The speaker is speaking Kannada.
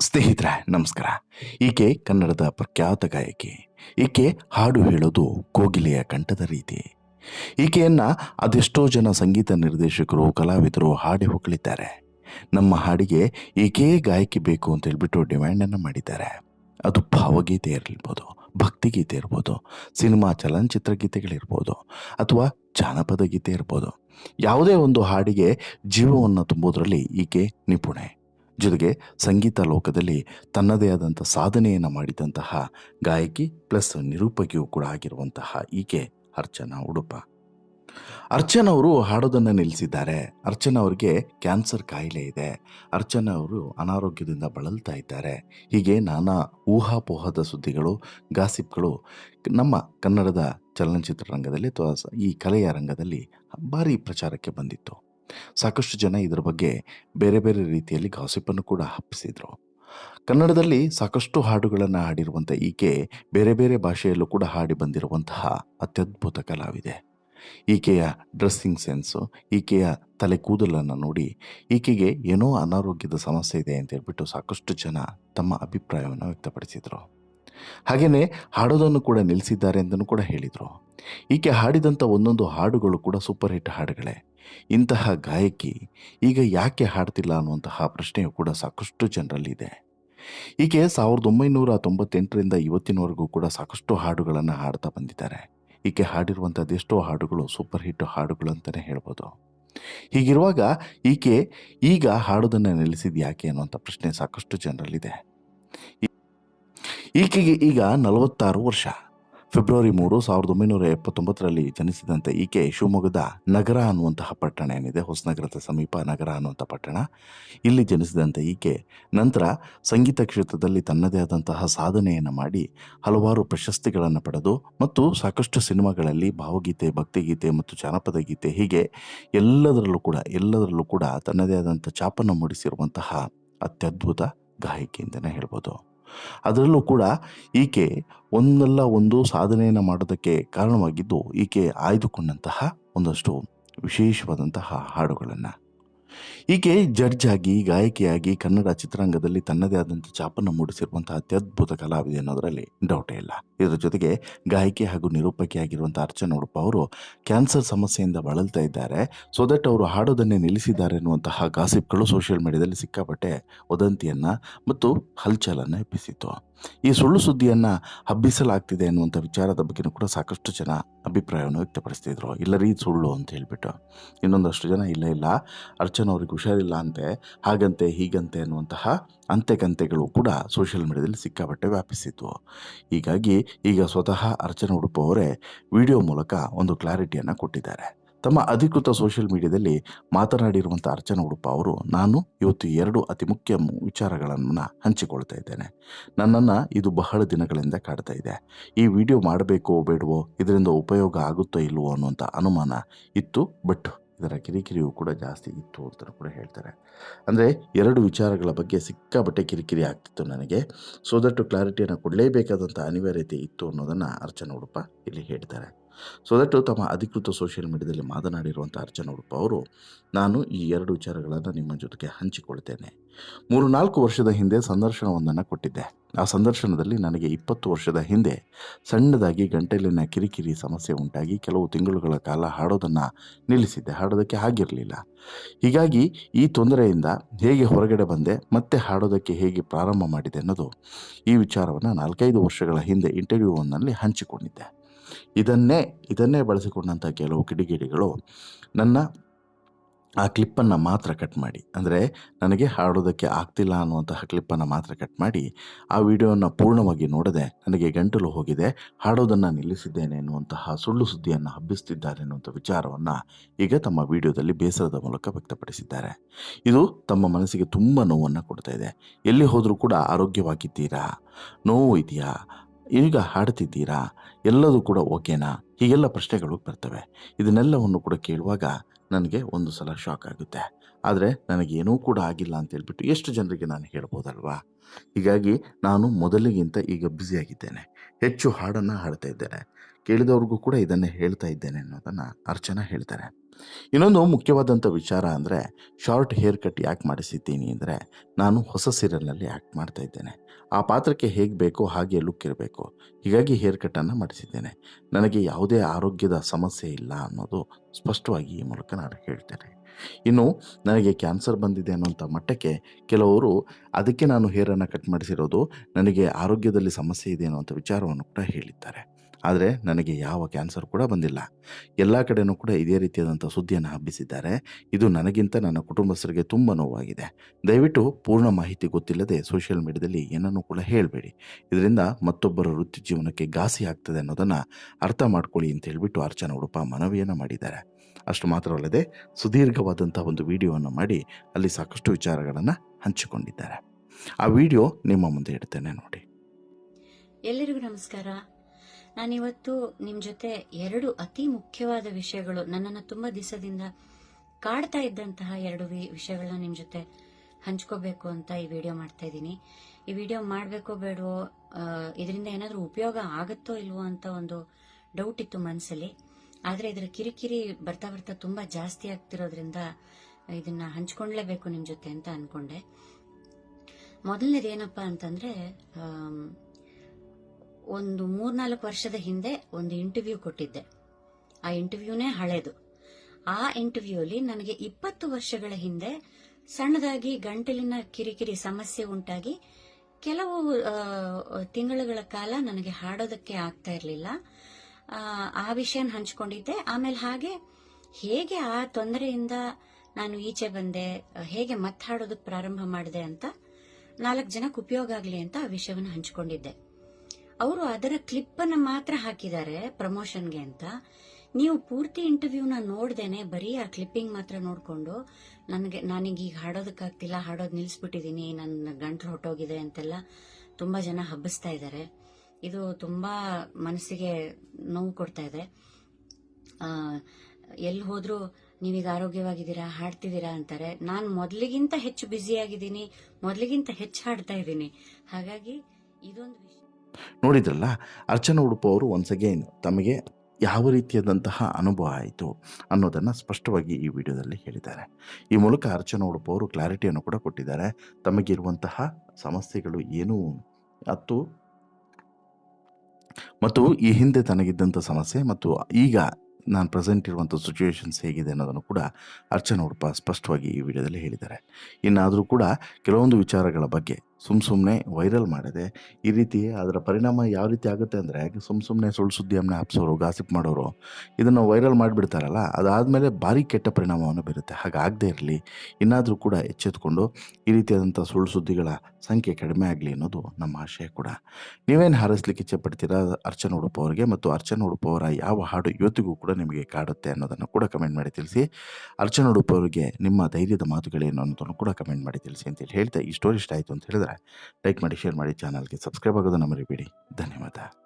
ಸ್ನೇಹಿತರೆ, ನಮಸ್ಕಾರ. ಈಕೆ ಕನ್ನಡದ ಪ್ರಖ್ಯಾತ ಗಾಯಕಿ. ಈಕೆ ಹಾಡು ಹೇಳೋದು ಕೋಗಿಲೆಯ ಕಂಠದ ರೀತಿ. ಈಕೆಯನ್ನ ಅದೆಷ್ಟೋ ಜನ ಸಂಗೀತ ನಿರ್ದೇಶಕರು, ಕಲಾವಿದರು ಹಾಡಿ ಹೊಗಳಿದ್ದಾರೆ. ನಮ್ಮ ಹಾಡಿಗೆ ಈಕೆ ಗಾಯಕಿ ಬೇಕು ಅಂತ ಹೇಳ್ಬಿಟ್ಟು ಡಿಮ್ಯಾಂಡನ್ನು ಮಾಡಿದ್ದಾರೆ. ಅದು ಭಾವಗೀತೆ ಇರಲಿರ್ಬೋದು ಭಕ್ತಿಗೀತೆ ಇರ್ಬೋದು, ಸಿನಿಮಾ ಚಲನಚಿತ್ರ ಗೀತೆಗಳಿರ್ಬೋದು, ಅಥವಾ ಜಾನಪದ ಗೀತೆ ಇರ್ಬೋದು. ಯಾವುದೇ ಒಂದು ಹಾಡಿಗೆ ಜೀವವನ್ನು ತುಂಬೋದರಲ್ಲಿ ಈಕೆ ನಿಪುಣೆ. ಜೊತೆಗೆ ಸಂಗೀತ ಲೋಕದಲ್ಲಿ ತನ್ನದೇ ಆದಂಥ ಸಾಧನೆಯನ್ನು ಮಾಡಿದಂತಹ ಗಾಯಕಿ ಪ್ಲಸ್ ನಿರೂಪಕಿಯೂ ಕೂಡ ಆಗಿರುವಂತಹ ಈಕೆ ಅರ್ಚನಾ ಉಡುಪ. ಅರ್ಚನಾ ಅವರು ಹಾಡೋದನ್ನು ನಿಲ್ಲಿಸಿದ್ದಾರೆ. ಅರ್ಚನಾ ಅವರಿಗೆ ಕ್ಯಾನ್ಸರ್ ಕಾಯಿಲೆ ಇದೆ. ಅರ್ಚನಾ ಅವರು ಅನಾರೋಗ್ಯದಿಂದ ಬಳಲ್ತಾ ಇದ್ದಾರೆ. ಹೀಗೆ ನಾನಾ ಊಹಾಪೋಹದ ಸುದ್ದಿಗಳು, ಗಾಸಿಪ್ಗಳು ನಮ್ಮ ಕನ್ನಡದ ಚಲನಚಿತ್ರ ರಂಗದಲ್ಲಿ ಅಥವಾ ಈ ಕಲೆಯ ರಂಗದಲ್ಲಿ ಭಾರಿ ಪ್ರಚಾರಕ್ಕೆ ಬಂದಿತ್ತು. ಸಾಕಷ್ಟು ಜನ ಇದರ ಬಗ್ಗೆ ಬೇರೆ ಬೇರೆ ರೀತಿಯಲ್ಲಿ ಗಾಸಿಪನ್ನು ಕೂಡ ಹಬ್ಬಿಸಿದರು. ಕನ್ನಡದಲ್ಲಿ ಸಾಕಷ್ಟು ಹಾಡುಗಳನ್ನು ಹಾಡಿರುವಂಥ ಈಕೆ ಬೇರೆ ಬೇರೆ ಭಾಷೆಯಲ್ಲೂ ಕೂಡ ಹಾಡಿ ಬಂದಿರುವಂತಹ ಅತ್ಯದ್ಭುತ ಕಲಾವಿದೆ. ಈಕೆಯ ಡ್ರೆಸ್ಸಿಂಗ್ ಸೆನ್ಸು, ಈಕೆಯ ತಲೆ ಕೂದಲನ್ನು ನೋಡಿ ಈಕೆಗೆ ಏನೋ ಅನಾರೋಗ್ಯದ ಸಮಸ್ಯೆ ಇದೆ ಅಂತ ಹೇಳ್ಬಿಟ್ಟು ಸಾಕಷ್ಟು ಜನ ತಮ್ಮ ಅಭಿಪ್ರಾಯವನ್ನು ವ್ಯಕ್ತಪಡಿಸಿದರು. ಹಾಗೆಯೇ ಹಾಡೋದನ್ನು ಕೂಡ ನಿಲ್ಲಿಸಿದ್ದಾರೆ ಅಂತಲೂ ಕೂಡ ಹೇಳಿದರು. ಈಕೆ ಹಾಡಿದಂಥ ಒಂದೊಂದು ಹಾಡುಗಳು ಕೂಡ ಸೂಪರ್ ಹಿಟ್ ಹಾಡುಗಳೇ. ಇಂತಹ ಗಾಯಕಿ ಈಗ ಯಾಕೆ ಹಾಡ್ತಿಲ್ಲ ಅನ್ನುವಂತಹ ಪ್ರಶ್ನೆಯು ಕೂಡ ಸಾಕಷ್ಟು ಜನರಲ್ಲಿದೆ. ಈಕೆ ಸಾವಿರದ ಒಂಬೈನೂರ ತೊಂಬತ್ತೆಂಟರಿಂದ ಇವತ್ತಿನವರೆಗೂ ಕೂಡ ಸಾಕಷ್ಟು ಹಾಡುಗಳನ್ನು ಹಾಡ್ತಾ ಬಂದಿದ್ದಾರೆ. ಈಕೆ ಹಾಡಿರುವಂಥದ್ದು ಹಾಡುಗಳು, ಸೂಪರ್ ಹಿಟ್ ಹಾಡುಗಳು ಅಂತಲೇ ಹೇಳ್ಬೋದು. ಹೀಗಿರುವಾಗ ಈಕೆ ಈಗ ಹಾಡೋದನ್ನು ನಿಲ್ಲಿಸಿದ ಯಾಕೆ ಅನ್ನುವಂಥ ಪ್ರಶ್ನೆ ಸಾಕಷ್ಟು ಜನರಲ್ಲಿದೆ. ಈಕೆಗೆ ಈಗ ನಲವತ್ತಾರು ವರ್ಷ. ಫೆಬ್ರವರಿ ಮೂರು ಸಾವಿರದ ಒಂಬೈನೂರ ಎಪ್ಪತ್ತೊಂಬತ್ತರಲ್ಲಿ ಜನಿಸಿದಂತೆ ಈಕೆ ಶಿವಮೊಗ್ಗದ ನಗರ ಅನ್ನುವಂತಹ ಪಟ್ಟಣ ಏನಿದೆ? ಹೊಸನಗರದ ಸಮೀಪ ನಗರ ಅನ್ನುವಂಥ ಪಟ್ಟಣ. ಇಲ್ಲಿ ಜನಿಸಿದಂತೆ ಈಕೆ ನಂತರ ಸಂಗೀತ ಕ್ಷೇತ್ರದಲ್ಲಿ ತನ್ನದೇ ಆದಂತಹ ಸಾಧನೆಯನ್ನು ಮಾಡಿ ಹಲವಾರು ಪ್ರಶಸ್ತಿಗಳನ್ನು ಪಡೆದು ಮತ್ತು ಸಾಕಷ್ಟು ಸಿನಿಮಾಗಳಲ್ಲಿ ಭಾವಗೀತೆ, ಭಕ್ತಿಗೀತೆ ಮತ್ತು ಜಾನಪದ ಗೀತೆ ಹೀಗೆ ಎಲ್ಲದರಲ್ಲೂ ಕೂಡ ಎಲ್ಲದರಲ್ಲೂ ಕೂಡ ತನ್ನದೇ ಆದಂಥ ಛಾಪನ್ನು ಮೂಡಿಸಿರುವಂತಹ ಅತ್ಯದ್ಭುತ ಗಾಯಕಿ ಅಂತಲೇ ಹೇಳ್ಬೋದು. ಅದರಲ್ಲೂ ಕೂಡ ಈಕೆ ಒಂದಲ್ಲ ಒಂದು ಸಾಧನೆಯನ್ನು ಮಾಡೋದಕ್ಕೆ ಕಾರಣವಾಗಿದ್ದು ಈಕೆ ಆಯ್ದುಕೊಂಡಂತಹ ಒಂದಷ್ಟು ವಿಶೇಷವಾದಂತಹ ಹಾಡುಗಳನ್ನು. ಈಕೆ ಜಡ್ಜ್ ಆಗಿ ಗಾಯಕಿಯಾಗಿ ಕನ್ನಡ ಚಿತ್ರರಂಗದಲ್ಲಿ ತನ್ನದೇ ಆದಂಥ ಛಾಪನ್ನು ಮೂಡಿಸಿರುವಂತಹ ಅತ್ಯದ್ಭುತ ಕಲಾವಿದೆ ಅನ್ನೋದರಲ್ಲಿ ಡೌಟ್ ಇಲ್ಲ. ಇದರ ಜೊತೆಗೆ ಗಾಯಕಿ ಹಾಗೂ ನಿರೂಪಕಿಯಾಗಿರುವಂಥ ಅರ್ಚನಾ ಉಡುಪ ಅವರು ಕ್ಯಾನ್ಸರ್ ಸಮಸ್ಯೆಯಿಂದ ಬಳಲ್ತಾ ಇದ್ದಾರೆ. ಸೊ ದಟ್ ಅವರು ಹಾಡೋದನ್ನೇ ನಿಲ್ಲಿಸಿದ್ದಾರೆ ಅನ್ನುವಂತಹ ಗಾಸಿಪ್ಗಳು ಸೋಷಿಯಲ್ ಮೀಡಿಯಾದಲ್ಲಿ ಸಿಕ್ಕಾಪಟ್ಟೆ ವದಂತಿಯನ್ನು ಮತ್ತು ಹಲ್ಚಲನ್ನು ಎಬ್ಬಿಸಿತ್ತು. ಈ ಸುಳ್ಳು ಸುದ್ದಿಯನ್ನು ಹಬ್ಬಿಸಲಾಗ್ತಿದೆ ಅನ್ನುವಂಥ ವಿಚಾರದ ಬಗ್ಗೆನೂ ಕೂಡ ಸಾಕಷ್ಟು ಜನ ಅಭಿಪ್ರಾಯವನ್ನು ವ್ಯಕ್ತಪಡಿಸ್ತಿದ್ರು. ಇಲ್ಲ ರೀ ಸುಳ್ಳು ಅಂತ ಹೇಳಿಬಿಟ್ಟು. ಇನ್ನೊಂದಷ್ಟು ಜನ, ಇಲ್ಲ ಇಲ್ಲ, ಅರ್ಚನ ಅವ್ರಿಗೆ ಹುಷಾರಿಲ್ಲ ಅಂತೆ, ಹಾಗಂತೆ, ಹೀಗಂತೆ ಅನ್ನುವಂತಹ ಅಂತೆಗಂತೆಗಳು ಕೂಡ ಸೋಷಿಯಲ್ ಮೀಡಿಯಾದಲ್ಲಿ ಸಿಕ್ಕಾಪಟ್ಟೆ ವ್ಯಾಪಿಸಿದ್ವು. ಹೀಗಾಗಿ ಈಗ ಸ್ವತಃ ಅರ್ಚನ ಉಡುಪು ಅವರೇ ವಿಡಿಯೋ ಮೂಲಕ ಒಂದು ಕ್ಲಾರಿಟಿಯನ್ನು ಕೊಟ್ಟಿದ್ದಾರೆ. ತಮ್ಮ ಅಧಿಕೃತ ಸೋಷಿಯಲ್ ಮೀಡಿಯಾದಲ್ಲಿ ಮಾತನಾಡಿರುವಂಥ ಅರ್ಚನಾ ಉಡುಪ ಅವರು, ನಾನು ಇವತ್ತು ಎರಡು ಅತಿ ಮುಖ್ಯ ವಿಚಾರಗಳನ್ನು ಹಂಚಿಕೊಳ್ತಾ ಇದ್ದೇನೆ. ನನ್ನನ್ನು ಇದು ಬಹಳ ದಿನಗಳಿಂದ ಕಾಡ್ತಾ ಇದೆ. ಈ ವಿಡಿಯೋ ಮಾಡಬೇಕೋ ಬೇಡವೋ, ಇದರಿಂದ ಉಪಯೋಗ ಆಗುತ್ತೋ ಇಲ್ವೋ ಅನ್ನುವಂಥ ಅನುಮಾನ ಇತ್ತು. ಬಟ್ ಇದರ ಕಿರಿಕಿರಿಯು ಕೂಡ ಜಾಸ್ತಿ ಇತ್ತು ಅಂತ ಕೂಡ ಹೇಳ್ತಾರೆ. ಅಂದರೆ ಎರಡು ವಿಚಾರಗಳ ಬಗ್ಗೆ ಸಿಕ್ಕಾಬಟ್ಟೆ ಕಿರಿಕಿರಿ ಆಗ್ತಿತ್ತು ನನಗೆ. ಸೊ ದಟ್ಟು ಕ್ಲಾರಿಟಿಯನ್ನು ಕೊಡಲೇಬೇಕಾದಂಥ ಅನಿವಾರ್ಯತೆ ಇತ್ತು ಅನ್ನೋದನ್ನು ಅರ್ಚನಾ ಉಡುಪ ಇಲ್ಲಿ ಹೇಳ್ತಾರೆ. ಸೊ ದಟ್ಟು ತಮ್ಮ ಅಧಿಕೃತ ಸೋಷಿಯಲ್ ಮೀಡಿಯಾದಲ್ಲಿ ಮಾತನಾಡಿರುವಂಥ ಅರ್ಚನಾ ಉಡುಪ ಅವರು, ನಾನು ಈ ಎರಡು ವಿಚಾರಗಳನ್ನು ನಿಮ್ಮ ಜೊತೆಗೆ ಹಂಚಿಕೊಳ್ತೇನೆ. ಮೂರು ನಾಲ್ಕು ವರ್ಷದ ಹಿಂದೆ ಸಂದರ್ಶನವೊಂದನ್ನು ಕೊಟ್ಟಿದ್ದೆ. ಆ ಸಂದರ್ಶನದಲ್ಲಿ ನನಗೆ ಇಪ್ಪತ್ತು ವರ್ಷದ ಹಿಂದೆ ಸಣ್ಣದಾಗಿ ಗಂಟಲಿನ ಕಿರಿಕಿರಿ ಸಮಸ್ಯೆ ಉಂಟಾಗಿ ಕೆಲವು ತಿಂಗಳುಗಳ ಕಾಲ ಹಾಡೋದನ್ನು ನಿಲ್ಲಿಸಿದ್ದೆ. ಹಾಡೋದಕ್ಕೆ ಆಗಿರಲಿಲ್ಲ ಹೀಗಾಗಿ ಈ ತೊಂದರೆಯಿಂದ ಹೇಗೆ ಹೊರಗಡೆ ಬಂದೆ, ಮತ್ತೆ ಹಾಡೋದಕ್ಕೆ ಹೇಗೆ ಪ್ರಾರಂಭ ಮಾಡಿದೆ ಅನ್ನೋದು ಈ ವಿಚಾರವನ್ನು ನಾಲ್ಕೈದು ವರ್ಷಗಳ ಹಿಂದೆ ಇಂಟರ್ವ್ಯೂ ಒಂದಲ್ಲಿ ಹಂಚಿಕೊಂಡಿದ್ದೆ. ಇದನ್ನೇ ಇದನ್ನೇ ಬಳಸಿಕೊಂಡಂಥ ಕೆಲವು ಕಿಡಿಗೇಡಿಗಳು ನನ್ನ ಆ ಕ್ಲಿಪ್ಪನ್ನು ಮಾತ್ರ ಕಟ್ ಮಾಡಿ. ಅಂದರೆ ನನಗೆ ಹಾಡೋದಕ್ಕೆ ಆಗ್ತಿಲ್ಲ ಅನ್ನುವಂತಹ ಕ್ಲಿಪ್ಪನ್ನು ಮಾತ್ರ ಕಟ್ ಮಾಡಿ ಆ ವಿಡಿಯೋನ ಪೂರ್ಣವಾಗಿ ನೋಡದೆ ನನಗೆ ಗಂಟಲು ಹೋಗಿದೆ, ಹಾಡೋದನ್ನು ನಿಲ್ಲಿಸಿದ್ದೇನೆ ಎನ್ನುವಂತಹ ಸುಳ್ಳು ಸುದ್ದಿಯನ್ನು ಹಬ್ಬಿಸ್ತಿದ್ದಾರೆ ಎನ್ನುವಂಥ ವಿಚಾರವನ್ನು ಈಗ ತಮ್ಮ ವಿಡಿಯೋದಲ್ಲಿ ಬೇಸರದ ಮೂಲಕ ವ್ಯಕ್ತಪಡಿಸಿದ್ದಾರೆ. ಇದು ತಮ್ಮ ಮನಸ್ಸಿಗೆ ತುಂಬ ನೋವನ್ನು ಕೊಡ್ತಾ ಇದೆ. ಎಲ್ಲಿ ಹೋದರೂ ಕೂಡ ಆರೋಗ್ಯವಾಗಿದ್ದೀರಾ? ನೋವು ಇದೆಯಾ? ಈಗ ಹಾಡ್ತಿದ್ದೀರಾ? ಎಲ್ಲದೂ ಕೂಡ ಓಕೆನಾ? ಹೀಗೆಲ್ಲ ಪ್ರಶ್ನೆಗಳು ಬರ್ತವೆ. ಇದನ್ನೆಲ್ಲವನ್ನು ಕೂಡ ಕೇಳುವಾಗ ನನಗೆ ಒಂದು ಸಲ ಶಾಕ್ ಆಗುತ್ತೆ. ಆದರೆ ನನಗೇನೂ ಕೂಡ ಆಗಿಲ್ಲ ಅಂತ ಹೇಳ್ಬಿಟ್ಟು ಎಷ್ಟು ಜನರಿಗೆ ನಾನು ಹೇಳ್ಬೋದಲ್ವಾ? ಹೀಗಾಗಿ ನಾನು ಮೊದಲಿಗಿಂತ ಈಗ ಬ್ಯುಸಿಯಾಗಿದ್ದೇನೆ ಹೆಚ್ಚು ಹಾಡನ್ನು ಹಾಡ್ತಾ ಇದ್ದೇನೆ. ಕೇಳಿದವ್ರಿಗೂ ಕೂಡ ಇದನ್ನೇ ಹೇಳ್ತಾ ಇದ್ದೇನೆ ಅನ್ನೋದನ್ನು ಅರ್ಚನಾ ಹೇಳ್ತಾರೆ. ಇನ್ನೊಂದು ಮುಖ್ಯವಾದಂಥ ವಿಚಾರ ಅಂದರೆ ಶಾರ್ಟ್ ಹೇರ್ ಕಟ್ ಯಾಕೆ ಮಾಡಿಸಿದ್ದೀನಿ ಅಂದರೆ, ನಾನು ಹೊಸ ಸೀರಿಯಲ್ನಲ್ಲಿ ಆ್ಯಕ್ಟ್ ಮಾಡ್ತಾ ಇದ್ದೇನೆ. ಆ ಪಾತ್ರಕ್ಕೆ ಹೇಗೆ ಬೇಕೋ ಹಾಗೆ ಲುಕ್ ಇರಬೇಕು. ಹೀಗಾಗಿ ಹೇರ್ ಕಟ್ಟನ್ನು ಮಾಡಿಸಿದ್ದೇನೆ. ನನಗೆ ಯಾವುದೇ ಆರೋಗ್ಯದ ಸಮಸ್ಯೆ ಇಲ್ಲ ಅನ್ನೋದು ಸ್ಪಷ್ಟವಾಗಿ ಈ ಮೂಲಕ ನಾನು ಹೇಳ್ತೇನೆ. ಇನ್ನು ನನಗೆ ಕ್ಯಾನ್ಸರ್ ಬಂದಿದೆ ಅನ್ನೋಂಥ ಮಟ್ಟಕ್ಕೆ ಕೆಲವರು ಅದಕ್ಕೆ ನಾನು ಹೇರನ್ನು ಕಟ್ ಮಾಡಿಸಿರೋದು, ನನಗೆ ಆರೋಗ್ಯದಲ್ಲಿ ಸಮಸ್ಯೆ ಇದೆ ಅನ್ನೋಂಥ ವಿಚಾರವನ್ನು ಕೂಡ ಹೇಳಿದ್ದಾರೆ. ಆದರೆ ನನಗೆ ಯಾವ ಕ್ಯಾನ್ಸರ್ ಕೂಡ ಬಂದಿಲ್ಲ. ಎಲ್ಲ ಕಡೆಯೂ ಕೂಡ ಇದೇ ರೀತಿಯಾದಂಥ ಸುದ್ದಿಯನ್ನು ಹಬ್ಬಿಸಿದ್ದಾರೆ. ಇದು ನನಗಿಂತ ನನ್ನ ಕುಟುಂಬಸ್ಥರಿಗೆ ತುಂಬ ನೋವಾಗಿದೆ. ದಯವಿಟ್ಟು ಪೂರ್ಣ ಮಾಹಿತಿ ಗೊತ್ತಿಲ್ಲದೆ ಸೋಷಿಯಲ್ ಮೀಡಿಯಾದಲ್ಲಿ ಏನನ್ನೂ ಕೂಡ ಹೇಳಬೇಡಿ. ಇದರಿಂದ ಮತ್ತೊಬ್ಬರ ವೃತ್ತಿ ಜೀವನಕ್ಕೆ ಘಾಸಿ ಆಗ್ತದೆ ಅನ್ನೋದನ್ನು ಅರ್ಥ ಮಾಡ್ಕೊಳ್ಳಿ ಅಂತ ಹೇಳಿಬಿಟ್ಟು ಅರ್ಚನಾ ಉಡುಪ ಮನವಿಯನ್ನು ಮಾಡಿದ್ದಾರೆ. ಅಷ್ಟು ಮಾತ್ರವಲ್ಲದೆ ಸುದೀರ್ಘವಾದಂಥ ಒಂದು ವಿಡಿಯೋವನ್ನು ಮಾಡಿ ಅಲ್ಲಿ ಸಾಕಷ್ಟು ವಿಚಾರಗಳನ್ನು ಹಂಚಿಕೊಂಡಿದ್ದಾರೆ. ಆ ವಿಡಿಯೋ ನಿಮ್ಮ ಮುಂದೆ ಇಡ್ತೇನೆ ನೋಡಿ. ಎಲ್ಲರಿಗೂ ನಮಸ್ಕಾರ. ನಾನಿವತ್ತು ನಿಮ್ಮ ಜೊತೆ ಎರಡು ಅತಿ ಮುಖ್ಯವಾದ ವಿಷಯಗಳು ನನ್ನನ್ನು ತುಂಬ ದಿವಸದಿಂದ ಕಾಡ್ತಾ ಇದ್ದಂತಹ ಎರಡು ವಿಷಯಗಳನ್ನ ನಿಮ್ಮ ಜೊತೆ ಹಂಚ್ಕೋಬೇಕು ಅಂತ ಈ ವಿಡಿಯೋ ಮಾಡ್ತಾ ಇದ್ದೀನಿ. ಈ ವಿಡಿಯೋ ಮಾಡಬೇಕೋ ಬೇಡವೋ ಇದರಿಂದ ಏನಾದರೂ ಉಪಯೋಗ ಆಗುತ್ತೋ ಇಲ್ವೋ ಅಂತ ಒಂದು ಡೌಟ್ ಇತ್ತು ಮನಸ್ಸಲ್ಲಿ ಆದರೆ ಇದರ ಕಿರಿಕಿರಿ ಬರ್ತಾ ಬರ್ತಾ ತುಂಬ ಜಾಸ್ತಿ ಆಗ್ತಿರೋದ್ರಿಂದ ಇದನ್ನ ಹಂಚ್ಕೊಂಡ್ಲೇಬೇಕು ನಿಮ್ಮ ಜೊತೆ ಅಂತ ಅನ್ಕೊಂಡೆ. ಮೊದಲನೇದು ಏನಪ್ಪ ಅಂತಂದ್ರೆ ಒಂದು ಮೂರ್ನಾಲ್ಕು ವರ್ಷದ ಹಿಂದೆ ಒಂದು ಇಂಟರ್ವ್ಯೂ ಕೊಟ್ಟಿದ್ದೆ. ಆ ಇಂಟರ್ವ್ಯೂನೇ ಹಳೇದು. ಆ ಇಂಟರ್ವ್ಯೂ ಅಲ್ಲಿ ನನಗೆ ಇಪ್ಪತ್ತು ವರ್ಷಗಳ ಹಿಂದೆ ಸಣ್ಣದಾಗಿ ಗಂಟಲಿನ ಕಿರಿಕಿರಿ ಸಮಸ್ಯೆ ಉಂಟಾಗಿ ಕೆಲವು ತಿಂಗಳುಗಳ ಕಾಲ ನನಗೆ ಹಾಡೋದಕ್ಕೆ ಆಗ್ತಾ ಇರಲಿಲ್ಲ. ಆ ವಿಷಯನ ಹಂಚ್ಕೊಂಡಿದ್ದೆ. ಆಮೇಲೆ ಹಾಗೆ ಹೇಗೆ ಆ ತೊಂದರೆಯಿಂದ ನಾನು ಈಚೆ ಬಂದೆ, ಹೇಗೆ ಮತ್ತೆ ಹಾಡೋದಕ್ಕೆ ಪ್ರಾರಂಭ ಮಾಡಿದೆ ಅಂತ ನಾಲ್ಕು ಜನಕ್ಕೆ ಉಪಯೋಗ ಆಗಲಿ ಅಂತ ಆ ವಿಷಯವನ್ನು ಹಂಚ್ಕೊಂಡಿದ್ದೆ. ಅವರು ಅದರ ಕ್ಲಿಪ್ ಅನ್ನ ಮಾತ್ರ ಹಾಕಿದ್ದಾರೆ ಪ್ರಮೋಷನ್ಗೆ ಅಂತ. ನೀವು ಪೂರ್ತಿ ಇಂಟರ್ವ್ಯೂನ ನೋಡ್ದೇನೆ ಬರೀ ಆ ಕ್ಲಿಪ್ಪಿಂಗ್ ಮಾತ್ರ ನೋಡ್ಕೊಂಡು ನನಗೆ ನನಗೆ ಈಗ ಹಾಡೋದಕ್ಕಾಗ್ತಿಲ್ಲ, ಹಾಡೋದು ನಿಲ್ಸ್ಬಿಟ್ಟಿದೀನಿ ನನ್ನ ಗಂಟ್ಲು ಹೊಟ್ಟೋಗಿದೆ ಅಂತೆಲ್ಲ ತುಂಬಾ ಜನ ಹಬ್ಬಿಸ್ತಾ ಇದ್ದಾರೆ. ಇದು ತುಂಬಾ ಮನಸ್ಸಿಗೆ ನೋವು ಕೊಡ್ತಾ ಇದೆ. ಎಲ್ಲಿ ಹೋದ್ರೂ ನೀವೀಗ ಆರೋಗ್ಯವಾಗಿದ್ದೀರಾ, ಹಾಡ್ತಿದ್ದೀರಾ ಅಂತಾರೆ. ನಾನು ಮೊದಲಿಗಿಂತ ಹೆಚ್ಚು ಬ್ಯುಸಿಯಾಗಿದ್ದೀನಿ ಮೊದಲಿಗಿಂತ ಹೆಚ್ಚು ಹಾಡ್ತಾ ಇದ್ದೀನಿ. ಹಾಗಾಗಿ ಇದೊಂದು ವಿಷಯ ನೋಡಿದ್ರಲ್ಲ, ಅರ್ಚನಾ ಉಡುಪು ಅವರು ಒನ್ಸ್ ಅಗೇನ್ ತಮಗೆ ಯಾವ ರೀತಿಯಾದಂತಹ ಅನುಭವ ಆಯಿತು ಅನ್ನೋದನ್ನು ಸ್ಪಷ್ಟವಾಗಿ ಈ ವಿಡಿಯೋದಲ್ಲಿ ಹೇಳಿದ್ದಾರೆ. ಈ ಮೂಲಕ ಅರ್ಚನಾ ಉಡುಪು ಅವರು ಕ್ಲಾರಿಟಿಯನ್ನು ಕೂಡ ಕೊಟ್ಟಿದ್ದಾರೆ. ತಮಗಿರುವಂತಹ ಸಮಸ್ಯೆಗಳು ಏನು ಮತ್ತು ಮತ್ತು ಈ ಹಿಂದೆ ತನಗಿದ್ದಂಥ ಸಮಸ್ಯೆ ಮತ್ತು ಈಗ ನಾನು ಪ್ರೆಸೆಂಟ್ ಇರುವಂಥ ಸಿಚುವೇಶನ್ಸ್ ಹೇಗಿದೆ ಅನ್ನೋದನ್ನು ಕೂಡ ಅರ್ಚನಾ ಉಡುಪ ಸ್ಪಷ್ಟವಾಗಿ ಈ ವಿಡಿಯೋದಲ್ಲಿ ಹೇಳಿದ್ದಾರೆ. ಇನ್ನಾದರೂ ಕೂಡ ಕೆಲವೊಂದು ವಿಚಾರಗಳ ಬಗ್ಗೆ ಸುಮ್ಮ ಸುಮ್ಮನೆ ವೈರಲ್ ಮಾಡಿದೆ. ಈ ರೀತಿ ಅದರ ಪರಿಣಾಮ ಯಾವ ರೀತಿ ಆಗುತ್ತೆ ಅಂದರೆ ಸುಮ್ಮ ಸುಮ್ಮನೆ ಸುಳ್ಳು ಸುದ್ದಿಯನ್ನ ಹಾಪ್ಸೋರು ಗಾಸಿಪ್ ಮಾಡೋರು, ಇದನ್ನು ವೈರಲ್ ಮಾಡಿಬಿಡ್ತಾರಲ್ಲ, ಅದಾದಮೇಲೆ ಭಾರಿ ಕೆಟ್ಟ ಪರಿಣಾಮವನ್ನು ಬೀರುತ್ತೆ. ಹಾಗಾಗದೇ ಇರಲಿ, ಇನ್ನಾದರೂ ಕೂಡ ಎಚ್ಚೆತ್ಕೊಂಡು ಈ ರೀತಿಯಾದಂಥ ಸುಳ್ಳು ಸುದ್ದಿಗಳ ಸಂಖ್ಯೆ ಕಡಿಮೆ ಆಗಲಿ ಅನ್ನೋದು ನಮ್ಮ ಆಶಯ ಕೂಡ. ನೀವೇನು ಹಾರೈಸ್ಲಿಕ್ಕೆ ಇಚ್ಛೆ ಪಡ್ತೀರಾ ಅರ್ಚನ ಉಡುಪ ಅವರಿಗೆ ಮತ್ತು ಅರ್ಚನ ಉಡುಪ ಅವರ ಯಾವ ಹಾಡು ಇವತ್ತಿಗೂ ಕೂಡ ನಿಮಗೆ ಕಾಡುತ್ತೆ ಅನ್ನೋದನ್ನು ಕೂಡ ಕಮೆಂಟ್ ಮಾಡಿ ತಿಳಿಸಿ. ಅರ್ಚನ ಉಡುಪ ಅವರಿಗೆ ನಿಮ್ಮ ಧೈರ್ಯದ ಮಾತುಗಳೇನು ಅನ್ನೋದನ್ನು ಕೂಡ ಕಮೆಂಟ್ ಮಾಡಿ ತಿಳಿಸಿ ಅಂತೇಳಿ ಹೇಳ್ತಾ ಈ ಸ್ಟೋರಿ ಇಷ್ಟ ಆಯಿತು ಅಂತ ಹೇಳಿದ್ರೆ ಲೈಕ್ ಮಾಡಿ ಶೇರ್ ಮಾಡಿ ಚಾನಲ್ಗೆ ಸಬ್ಸ್ಕ್ರೈಬ್ ಆಗೋದನ್ನು ಮರಿಬೇಡಿ ಧನ್ಯವಾದ.